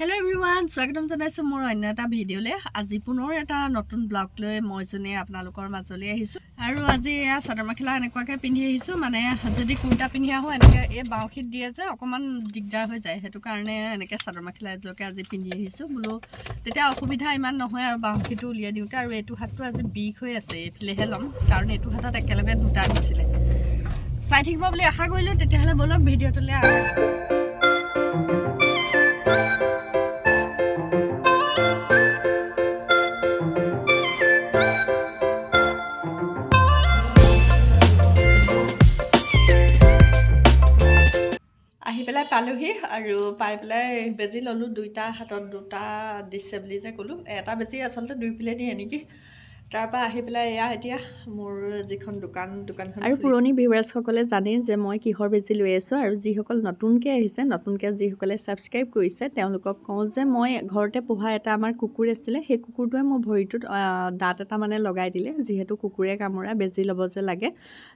Hello everyone স্বাগতম জনাইছোঁ মোৰ অন্য এটা ভিডিঅ'লৈ। আজি পুনৰ এটা নতুন ব্লগ লৈ মই যোনে আপোনালোকৰ মাজলৈ আহিছোঁ। আৰু আজি এয়া চাদৰ মেখেলা এনেকুৱাকৈ পিন্ধি আহিছোঁ মানে যদি কুৰ্তা পিন্ধি আহোঁ এনেকৈ এই বাউসীত দিয়ে যে অকণমান দিগদাৰ হৈ যায়। সেইটো কাৰণে এনেকৈ চাদৰ মেখেলা এযোৰকে আজি পিন্ধি আহিছোঁ। বোলো তেতিয়া অসুবিধা ইমান নহয় আৰু বাউসীটো উলিয়াই দিওঁতে আৰু এইটো হাতটো আজি বিষ হৈ আছে এইফালেহে ল'ম। কাৰণ এইটো হাতত একেলগে দুটা দিছিলে। চাই থাকিব বুলি আশা কৰিলোঁ তেতিয়াহ'লে ব'লক ভিডিঅ'টোলৈ পালোহি আৰু পাই পেলাই বেজি ল'লোঁ দুইটা হাতত দুটা দিছে বুলি যে ক'লোঁ। এটা বেজি আচলতে দুই দিয়ে নেকি তাৰপৰা আহি পেলাই এয়া এতিয়া মোৰ যিখন দোকান দোকানখন আৰু পুৰণি ভিউৱাৰ্ছসকলে জানে যে মই কিহৰ বেজি লৈ আছোঁ আৰু যিসকল নতুনকৈ আহিছে নতুনকৈ যিসকলে ছাবস্ক্ৰাইব কৰিছে তেওঁলোকক কওঁ যে মই ঘৰতে পোহা এটা আমাৰ কুকুৰ আছিলে সেই কুকুৰটোৱে মোৰ ভৰিটোত দাঁত এটা মানে লগাই দিলে যিহেতু কুকুৰে কামোৰা বেজি ল'ব যে লাগে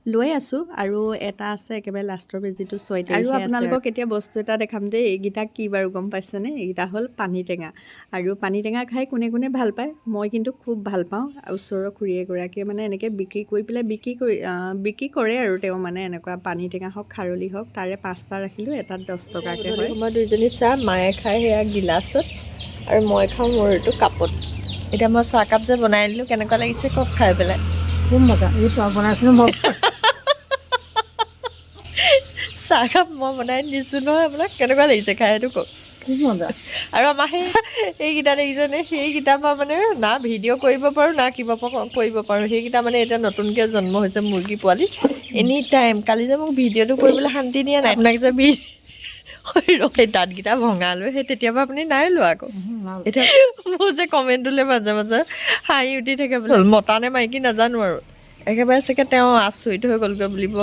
লৈ আছোঁ আৰু এটা আছে একেবাৰে লাষ্টৰ বেজিটো ছয় আৰু আপোনালোকক এতিয়া বস্তু এটা দেখাম দেই এইকেইটা কি বাৰু গম পাইছেনে? এইকেইটা হ'ল পানী টেঙা। আৰু পানী টেঙা খাই কোনে কোনে ভাল পায়? মই কিন্তু খুব ভাল পাওঁ আৰু ওচৰৰ খুৰী এগৰাকীয়ে মানে এনেকৈ বিক্ৰী কৰি পেলাই বিক্ৰী কৰি বিক্ৰী কৰে আৰু তেওঁ মানে এনেকুৱা পানী টেঙা হওক খাৰলি হওক তাৰে পাঁচটা ৰাখিলোঁ এটাত দহ টকাকৈ হয়। মই দুইজনী চাহ মায়ে খাই সেয়া গিলাচত আৰু মই খাওঁ মোৰ এইটো কাপত। এতিয়া মই চাহকাপ যে বনাই দিলোঁ কেনেকুৱা লাগিছে কওক খাই পেলাই। খুব মজা এই তই বনাইছিলো মই। চাহকাপ মই বনাই দিছোঁ নহয় আপোনাক কেনেকুৱা লাগিছে খাই সেইটো কওক। আৰু আমাৰ সেই এইকেইটা দেখিছেনে? সেইকেইটা পৰা মানে না ভিডিঅ' কৰিব পাৰোঁ না কিবা কৰিব পাৰোঁ। সেইকেইটা মানে এতিয়া নতুনকৈ জন্ম হৈছে মুৰ্গী পোৱালি। এনি টাইম কালি যে মোক ভিডিঅ'টো কৰিবলৈ শান্তি দিয়া নাই আপোনাক যে বি সেই দাঁতকেইটা ভঙালোঁ সেই তেতিয়াৰ পৰা আপুনি নাই লোৱা আকৌ। এতিয়া মোৰ যে কমেণ্টটোলৈ মাজে মাজে হাঁহি উঠি থাকে বোলে মতা নে মাইকী নাজানো আৰু। একেবাৰে চাগে তেওঁ আচৰিত হৈ গ'লগৈ বুলিব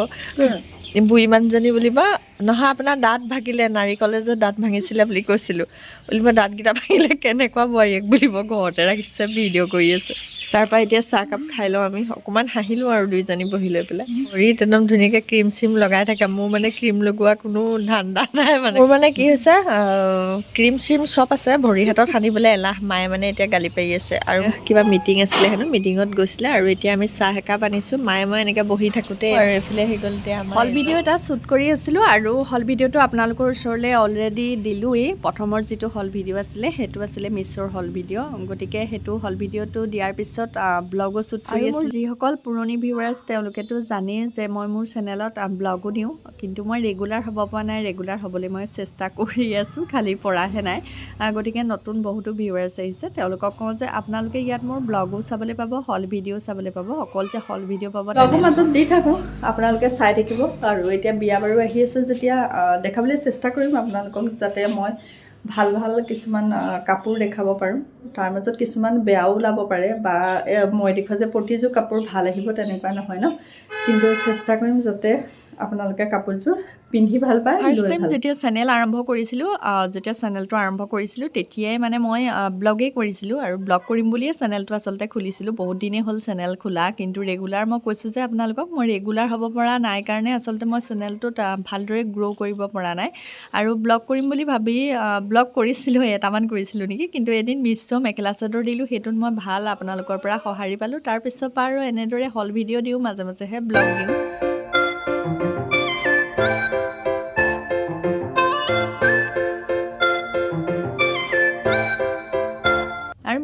বুঢ়ী মানুহজনী বুলিব নহয় আপোনাৰ দাঁত ভাগিলে নাৰিকলে যে দাঁত ভাঙিছিলে বুলি কৈছিলোঁ। বুলিব দাঁতকেইটা ভাঙিলে কেনেকুৱা বোৱাৰীয়েক বুলিব ঘৰতে ৰাখিছে ভিডিঅ' কৰি আছে। তাৰপৰা এতিয়া চাহকাপ খাই লওঁ আমি অকণমান হাঁহিলোঁ আৰু দুইজনী বহি লৈ পেলাই। ভৰিত একদম ধুনীয়াকৈ ক্ৰীম চিম লগাই থাকে মোৰ মানে ক্ৰীম লগোৱা কোনো ধান্দা নাই মানে। মোৰ মানে কি হৈছে ক্ৰীম চিম চব আছে ভৰি হাতত সানিবলৈ এলাহ মায়ে মানে এতিয়া গালি পাৰি আছে। আৰু কিবা মিটিং আছিলে হেনো মিটিঙত গৈছিলে আৰু এতিয়া আমি চাহ একাপ আনিছোঁ মায়ে মই এনেকৈ বহি থাকোঁতে আৰু এইফালে আহি গ'ল এতিয়া হল ভিডিঅ' এটা শ্বুট কৰি আছিলোঁ আৰু হল ভিডিঅ'টো আপোনালোকৰ ওচৰলৈ অলৰেডি দিলোঁৱেই। প্ৰথমৰ যিটো হল ভিডিঅ' আছিলে সেইটো আছিলে মিছৰ হল ভিডিঅ' গতিকে সেইটো হল ভিডিঅ'টো দিয়াৰ পিছত ব্লগো শ্বুট কৰি মোৰ যিসকল পুৰণি ভিউৱাৰ্ছ তেওঁলোকেতো জানেই যে মই মোৰ চেনেলত ব্লগো দিওঁ কিন্তু মই ৰেগুলাৰ হ'ব পৰা নাই ৰেগুলাৰ হ'বলৈ মই চেষ্টা কৰি আছোঁ খালি পৰাহে নাই। গতিকে নতুন বহুতো ভিউৱাৰ্ছ আহিছে। তেওঁলোকক কওঁ যে আপোনালোকে ইয়াত মোৰ ব্লগো চাবলৈ পাব হল ভিডিঅ' চাবলৈ পাব অকল যে হল ভিডিঅ' পাব ব্লগৰ মাজত দি থাকোঁ আপোনালোকে চাই থাকিব। আৰু এতিয়া বিয়া বাৰু আহি আছে যেতিয়া দেখাবলৈ চেষ্টা কৰিম আপোনালোকক যাতে মই ভাল ভাল কিছুমান কাপোৰ দেখাব পাৰোঁ। তাৰ মাজত কিছুমান বেয়াও ওলাব পাৰে বা মই দেখুওৱা যে প্ৰতিযোৰ কাপোৰ ভাল আহিব তেনেকুৱা নহয় ন? কিন্তু চেষ্টা কৰিম যাতে আপোনালোকে কাপোৰযোৰ পিন্ধি ভাল পায় ফাৰ্ষ্ট টাইম যেতিয়া চেনেল আৰম্ভ কৰিছিলোঁ যেতিয়া চেনেলটো আৰম্ভ কৰিছিলোঁ তেতিয়াই মানে মই ব্লগেই কৰিছিলোঁ আৰু ব্লগ কৰিম বুলিয়ে চেনেলটো আচলতে খুলিছিলোঁ। বহুত দিনেই হ'ল চেনেল খোলা কিন্তু ৰেগুলাৰ মই কৈছোঁ যে আপোনালোকক মই ৰেগুলাৰ হ'ব পৰা নাই কাৰণে আচলতে মই চেনেলটোত ভালদৰে গ্ৰ' কৰিব পৰা নাই। আৰু ব্লগ কৰিম বুলি ভাবি ব্লগ কৰিছিলোঁ এটামান কৰিছিলোঁ নেকি কিন্তু এদিন মিছ মেখেলা চাদৰ দিলোঁ সেইটোত মই ভাল আপোনালোকৰ পৰা সঁহাৰি পালোঁ। তাৰপিছৰ পৰা আৰু এনেদৰে হল ভিডিঅ' দিওঁ মাজে মাজেহে ব্লগ দিওঁ।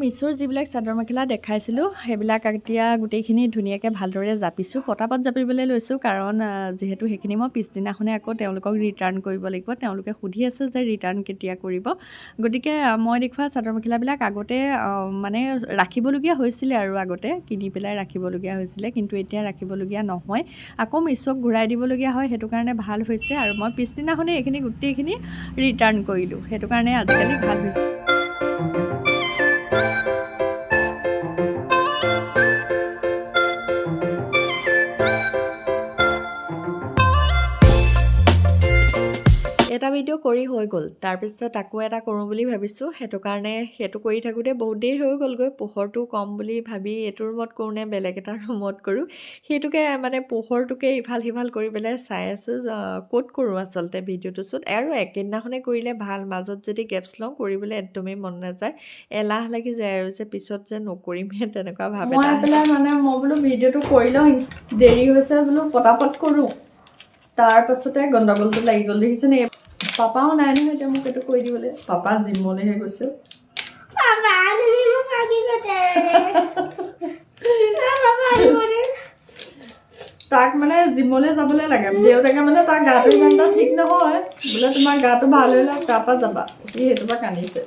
মিছ'ৰ যিবিলাক চাদৰ মেখেলা দেখাইছিলোঁ সেইবিলাক এতিয়া গোটেইখিনি ধুনীয়াকৈ ভালদৰে জাপিছোঁ। পটাপট জাপিবলৈ লৈছোঁ কাৰণ যিহেতু সেইখিনি মই পিছদিনাখনে আকৌ তেওঁলোকক ৰিটাৰ্ণ কৰিব লাগিব। তেওঁলোকে সুধি আছে যে ৰিটাৰ্ণ কেতিয়া কৰিব। গতিকে মই দেখুওৱা চাদৰ মেখেলাবিলাক আগতে মানে ৰাখিবলগীয়া হৈছিলে আৰু আগতে কিনি পেলাই ৰাখিবলগীয়া হৈছিলে কিন্তু এতিয়া ৰাখিবলগীয়া নহয়। আকৌ মিছ'ক ঘূৰাই দিবলগীয়া হয় সেইটো কাৰণে ভাল হৈছে। আৰু মই পিছদিনাখনে এইখিনি গোটেইখিনি ৰিটাৰ্ণ কৰিলোঁ। সেইটো কাৰণে আজিকালি ভাল হৈছে। এটা ভিডিঅ' কৰি হৈ গ'ল। তাৰপিছত আকৌ এটা কৰোঁ বুলি ভাবিছোঁ। সেইটো কাৰণে সেইটো কৰি থাকোঁতে বহুত দেৰি হৈ গ'লগৈ। পোহৰটো কম বুলি ভাবি এইটো ৰুমত কৰোঁ নে বেলেগ এটা ৰুমত কৰোঁ। সেইটোকে মানে পোহৰটোকে ইফাল সিফাল কৰি পেলাই চাই আছোঁ ক'ত কৰোঁ আচলতে ভিডিঅ'টো। শ্বুট আৰু একেদিনাখনে কৰিলে ভালো। মাজত যদি গেপছ লওঁ কৰিবলৈ একদমেই মন নাযায়। এলাহ লাগি যায় আৰু যে পিছত যে নকৰিমহে তেনেকুৱা ভাৱ মই পেলাই মানে মই বোলো ভিডিঅ'টো কৰি লওঁ। দেৰি হৈছে বোলো পটাপট কৰোঁ। তাৰ পাছতে গণ্ডগোলটো লাগি গ'ল। দেখিছেনে? পাপাও নাই নহয় এতিয়া মোক এইটো কৈ দিবলৈ। পাপা জিমলৈহে গৈছে। তাক মানে জিমলৈ যাবলৈ লাগে। দেউতাকে মানে তাৰ গাটো ইমান এটা ঠিক নহয়। বোলে তোমাৰ গাটো ভালো হৈ লওক তাৰপৰা যাবা। সি সেইটোৰ পৰা কান্দিছে।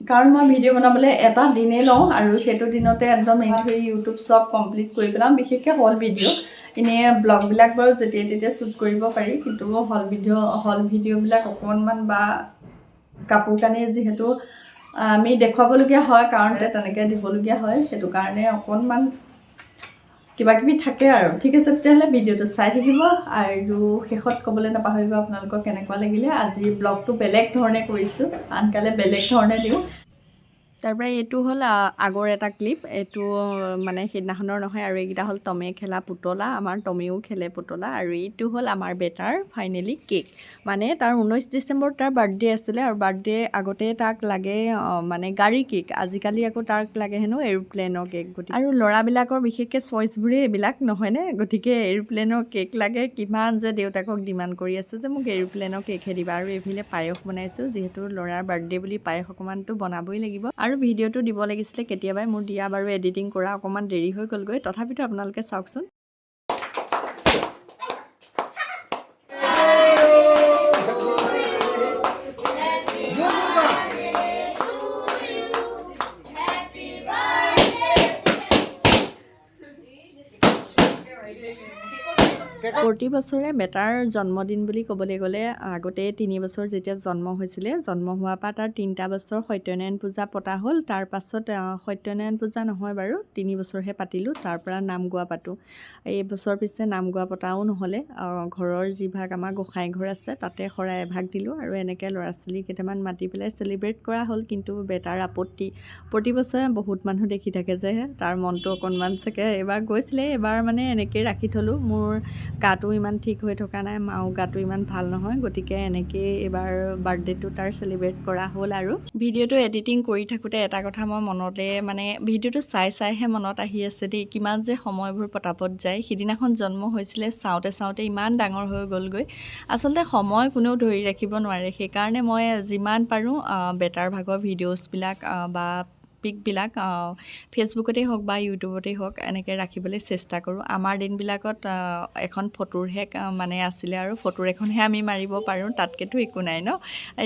কাৰণ মই ভিডিঅ' বনাবলৈ এটা দিনেই লওঁ আৰু সেইটো দিনতে একদম এই ইউটিউব চব কমপ্লিট কৰি পেলাওঁ বিশেষকৈ হল ভিডিঅ' এনেই ব্লগবিলাক বাৰু যেতিয়াই তেতিয়াই শ্বুট কৰিব পাৰি কিন্তু হল ভিডিঅ' হল ভিডিঅ'বিলাক অকণমান বা কাপোৰ কানি যিহেতু আমি দেখুৱাবলগীয়া হয় কাৰণ তেনেকৈ দিবলগীয়া হয় সেইটো কাৰণে অকণমান কিবা কিবি থাকে আৰু। ঠিক আছে, তেতিয়াহ'লে ভিডিঅ'টো চাই থাকিব আৰু শেষত ক'বলৈ নাপাহৰিব আপোনালোকক কেনেকুৱা লাগিলে। আজি ব্লগটো বেলেগ ধৰণে কৰিছোঁ। আনকালে বেলেগ ধৰণে দিওঁ। তাৰপৰা এইটো হ'ল আগৰ এটা ক্লিপ। এইটো মানে সেইদিনাখনৰ নহয় আৰু এইকেইটা হ'ল টমে খেলা পুতলা। আমাৰ টমেও খেলে পুতলা। আৰু এইটো হ'ল আমাৰ বেটাৰ ফাইনেলি কেক মানে তাৰ ঊনৈছ ডিচেম্বৰত তাৰ বাৰ্থডে আছিলে। আৰু বাৰ্থডে আগতে তাক লাগে মানে গাড়ী কেক আজিকালি আকৌ তাক লাগে হেনো এৰোপ্লেনৰ কেক গতিকে আৰু ল'ৰাবিলাকৰ বিশেষকৈ চইচবোৰেই এইবিলাক নহয়নে গতিকে এৰোপ্লেনৰ কেক লাগে। কিমান যে দেউতাকক ডিমাণ্ড কৰি আছে যে মোক এৰোপ্লেনৰ কেকহে দিবা। আৰু এইফালে পায়স বনাইছোঁ। যিহেতু ল'ৰাৰ বাৰ্থডে বুলি পায়স অকণমানতো বনাবই লাগিব। আৰু ভিডিঅ'টো দিব লাগিছিলে কেতিয়াবাই, মোৰ দিয়া বাৰু এডিটিং কৰা অকণমান দেৰি হৈ গ'লগৈ। তথাপিতো আপোনালোকে চাওকচোন। প্ৰতি বছৰে বেটাৰ জন্মদিন বুলি ক'বলৈ গ'লে আগতে তিনি বছৰ যেতিয়া জন্ম হৈছিলে জন্ম হোৱাৰ পৰা তাৰ তিনিটা বছৰ সত্যনাৰায়ণ পূজা পতা হ'ল। তাৰ পাছত আহ, সত্যনাৰায়ণ পূজা নহয় বাৰু তিনি বছৰহে পাতিলোঁ। তাৰ পৰা নাম গোৱা পাতোঁ। এই বছৰ পিছে নাম গোৱা পতাও নহ'লে। ঘৰৰ যিভাগ আমাৰ গোঁসাই ঘৰ আছে তাতে শৰাই এভাগ দিলোঁ আৰু এনেকৈ ল'ৰা ছোৱালী কেইটামান মাতি পেলাই চেলিব্ৰেট কৰা হ'ল। কিন্তু বেটাৰ আপত্তি প্ৰতি বছৰে বহুত মানুহ দেখি থাকে যে তাৰ মনটো অকণমান চাগে এইবাৰ গৈছিলে এইবাৰ মানে এনেকেই ৰাখি থ'লোঁ। মোৰ গাটো ইমান ঠিক হৈ থকা নাই মাও গাটো ইমান ভাল নহয় গতিকে এনেকেই এইবাৰ বাৰ্থডেটো তাৰ চেলিব্ৰেট কৰা হ'ল আৰু। ভিডিঅ'টো এডিটিং কৰি থাকোঁতে এটা কথা মই মনতে মানে ভিডিঅ'টো চাই চাইহে মনত আহি আছে দেই কিমান যে সময়বোৰ পতাপত যায়। সিদিনাখন জন্ম হৈছিলে চাওঁতে চাওঁতে ইমান ডাঙৰ হৈ গ'লগৈ। আচলতে সময় কোনেও ধৰি ৰাখিব নোৱাৰে সেইকাৰণে মই যিমান পাৰোঁ বেটাৰ ভাগৰ ভিডিঅ'ছবিলাক বা পিকবিলাক আহ, ফেচবুকতেই হওক বা ইউটিউবতেই হওক এনেকৈ ৰাখিবলৈ চেষ্টা কৰোঁ। আমাৰ দিনবিলাকত এখন ফটোৰহে মানে আছিলে আৰু ফটোৰ এখনহে আমি মাৰিব পাৰোঁ তাতকেতো একো নাই ন?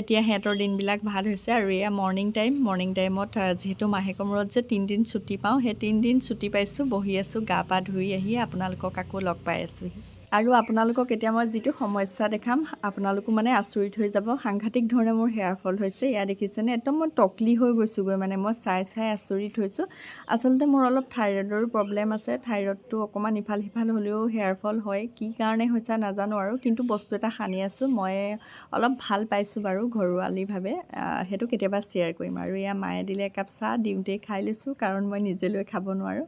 এতিয়া সিহঁতৰ দিনবিলাক ভাল হৈছে আৰু এয়া মৰ্ণিং টাইম মৰ্ণিং টাইমত যিহেতু মাহেকৰ মূৰত যে তিনিদিন ছুটি পাওঁ সেই তিনিদিন ছুটি পাইছোঁ বহি আছোঁ গা পা ধুই আহি আপোনালোকক আকৌ লগ পাই আছোঁহি। আৰু আপোনালোকক এতিয়া মই যিটো সমস্যা দেখাম আপোনালোকো মানে আচৰিত হৈ যাব। সাংঘাতিক ধৰণে মোৰ হেয়াৰ ফল হৈছে। এয়া দেখিছেনে? একদম মই টকলি হৈ গৈছোঁগৈ মানে। মই চাই চাই আচৰিত হৈছোঁ। আচলতে মোৰ অলপ থাইৰয়ডৰো প্ৰব্লেম আছে। থাইৰয়ডটো অকণমান ইফাল সিফাল হ'লেও হেয়াৰ ফল হয়। কি কাৰণে হৈছে নাজানো আৰু। কিন্তু বস্তু এটা সানি আছোঁ। মই অলপ ভাল পাইছোঁ বাৰু ঘৰুৱালীভাৱে। সেইটো কেতিয়াবা শ্বেয়াৰ কৰিম। আৰু এয়া মায়ে দিলে একাপ চাহ দিওঁতেই খাই লৈছোঁ। কাৰণ মই নিজে লৈ খাব নোৱাৰোঁ।